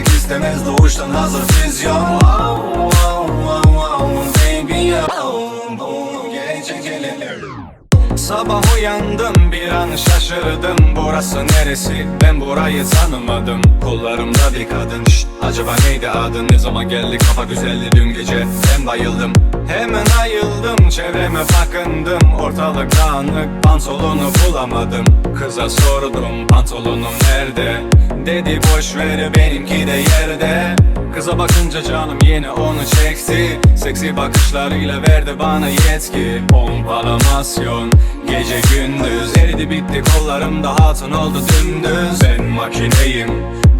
Afrodizyak istemez doğuştan hazır füzyon Sabah uyandım bir an şaşırdım. Burası neresi? Ben burayı tanımadım. Kollarımda bir kadın. Şşt, Acaba neydi adı ne zaman geldi? Kafa güzeldi dün gece. Ben bayıldım. Hemen ayıldım Çevreme bakındım. Ortalık dağınık Pantolonu bulamadım. Kıza sordum pantolonum nerede? Dedi boş ver benimki de yerde Kıza bakınca canım yine onu çekti. Seksi bakışlarıyla verdi bana yetki. Pompalamasyon Gece gündüz. Eridi bitti kollarımda hatun oldu dümdüz. Ben makineyim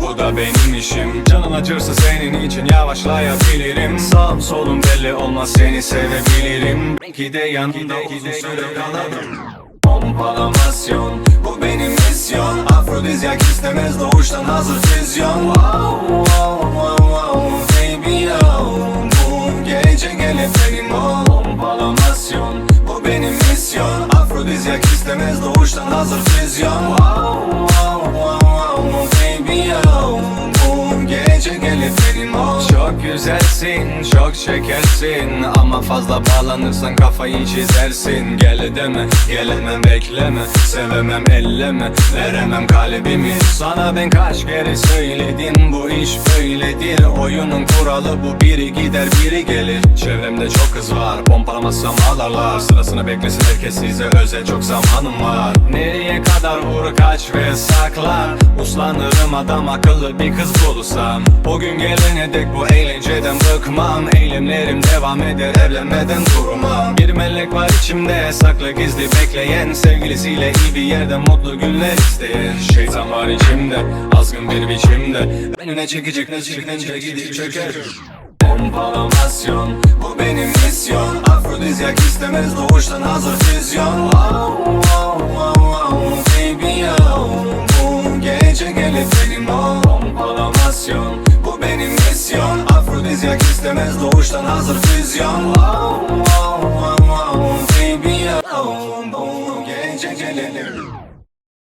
bu da benim işim. Canın acırsa senin için yavaşlayabilirim. Sağım solum belli olmaz seni sevebilirim. Belki de yanında uzun süre kalalım Pompalamasyon Bu benim misyon. Afrodizyak istemez doğuştan hazır füzyon Afrodizyak istemez doğuştan hazır füzyon Çok güzelsin çok şekersin. Ama fazla bağlanırsan kafayı çizersin. Gel deme gelemem bekleme. Sevemem elleme veremem kalbimi. Sana ben kaç kere söyledim bu iş böyledir. Oyunun kuralı bu biri gider biri gelir. Çevremde çok kız var pompalamazsam ağlarlar. Sırasını beklesin herkes size özel çok zamanım var. Nereye kadar vur kaç ve saklar. Uslanırım adam akıllı bir kız bulursam. O gün gelene dek bu eğlenceden bıkmam. Eylemlerim devam eder evlenmeden durmam. Bir melek var içimde saklı gizli bekleyen. Sevgilisiyle iyi bir yerde mutlu günler isteyen. Şeytan var içimde azgın bir biçimde. Önüne çekecek ne çekince gidip çöker Pompalamasyon bu benim misyon. Afrodizyak istemez doğuştan hazır füzyon Afrodizyak istemez doğuştan hazır füzyon